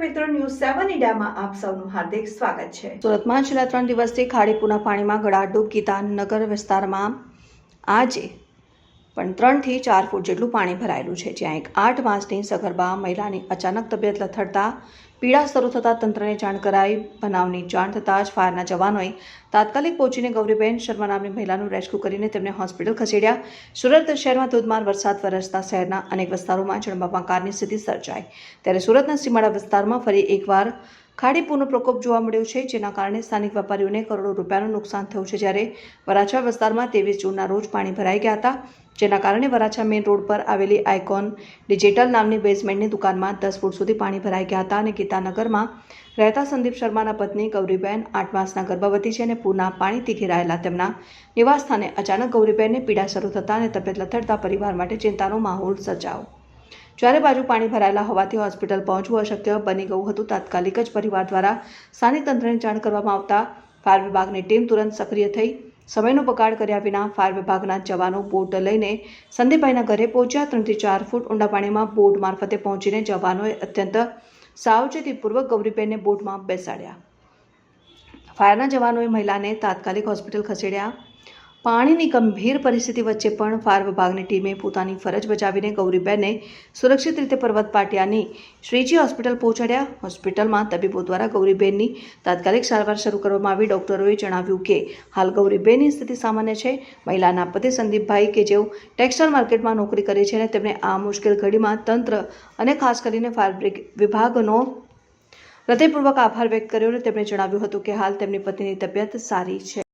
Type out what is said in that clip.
મીડિયામાં આપ સૌનું હાર્દિક સ્વાગત છે. સુરતમાં છેલ્લા ત્રણ દિવસથી ખાડીપુરના પાણીમાં ગળાડૂબ ગીતાનગર વિસ્તારમાં આજે પણ ત્રણથી ચાર ફૂટ જેટલું પાણી ભરાયેલું છે, જ્યાં એક આઠ માસની સગર્ભા મહિલાની અચાનક તબિયત લથડતા પીડા શરૂ થતાં તંત્રને જાણ કરાઈ. બનાવની જાણ થતાં જ ફાયરના જવાનોએ તાત્કાલિક પહોંચીને ગૌરીબેન શર્મા નામની મહિલાનું રેસ્ક્યુ કરીને તેમને હોસ્પિટલ ખસેડ્યા. સુરત શહેરમાં ધોધમાર વરસાદ વરસતા શહેરના અનેક વિસ્તારોમાં જળબંબાકારની સ્થિતિ સર્જાઈ. ત્યારે સુરતના સીમાડા વિસ્તારમાં ફરી એકવાર ખાડીપૂરનો પ્રકોપ જોવા મળ્યો છે, જેના કારણે સ્થાનિક વેપારીઓને કરોડો રૂપિયાનું નુકસાન થયું છે. જ્યારે વરાછા વિસ્તારમાં ત્રેવીસ જૂનના રોજ પાણી ભરાઈ ગયા હતા, જેના કારણે વરાછા મેઇન રોડ પર આવેલી આઇકોન ડિજિટલ નામની બેઝમેન્ટની દુકાનમાં દસ ફૂટ સુધી પાણી ભરાઈ ગયા હતા અને ગીતાનગરમાં રહેતા સંદીપ શર્માના પત્ની ગૌરીબેન આઠ માસના ગર્ભવતી છે અને પૂરના પાણીથી ઘેરાયેલા તેમના નિવાસસ્થાને અચાનક ગૌરીબેનને પીડા શરૂ થતાં અને તબિયત લથડતા પરિવાર માટે ચિંતાનો માહોલ સર્જાયો. ચારે બાજુ પાણી ભરાયેલા હોવાથી હોસ્પિટલ પહોંચવું અશક્ય બની ગયું હતું. તાત્કાલિક જ પરિવાર દ્વારા સ્થાનિક તંત્રને જાણ કરવામાં આવતા ફાયર વિભાગની ટીમ તુરંત સક્રિય થઈ સમયનો બગાડ કર્યા વિના ફાયર વિભાગના જવાનો બોટ લઈને સંદીપભાઈના ઘરે પહોંચ્યા. ત્રણથી ચાર ફૂટ ઊંડા પાણીમાં બોટ મારફતે પહોંચીને જવાનોએ અત્યંત સાવચેતીપૂર્વક ગૌરીબેનને બોટમાં બેસાડ્યા. ફાયરના જવાનોએ મહિલાને તાત્કાલિક હોસ્પિટલ ખસેડ્યા. પાણીની ગંભીર પરિસ્થિતિ વચ્ચે પણ ફાયર વિભાગની ટીમે પોતાની ફરજ બજાવીને ગૌરીબેનને સુરક્ષિત રીતે પર્વત પાટિયાની શ્રીજી હોસ્પિટલ પહોંચાડ્યા. હોસ્પિટલમાં તબીબો દ્વારા ગૌરીબેનની તાત્કાલિક સારવાર શરૂ કરવામાં આવી. ડોક્ટરોએ જણાવ્યું કે, હાલ ગૌરીબેનની સ્થિતિ સામાન્ય છે. મહિલાના પતિ સંદીપભાઈ કે જેઓ ટેક્સટાઇલ માર્કેટમાં નોકરી કરે છે અને તેમણે આ મુશ્કેલ ઘડીમાં તંત્ર અને ખાસ કરીને ફાયર વિભાગનો હૃદયપૂર્વક આભાર વ્યક્ત કર્યો અને તેમણે જણાવ્યું હતું કે, હાલ તેમની પત્નીની તબિયત સારી છે.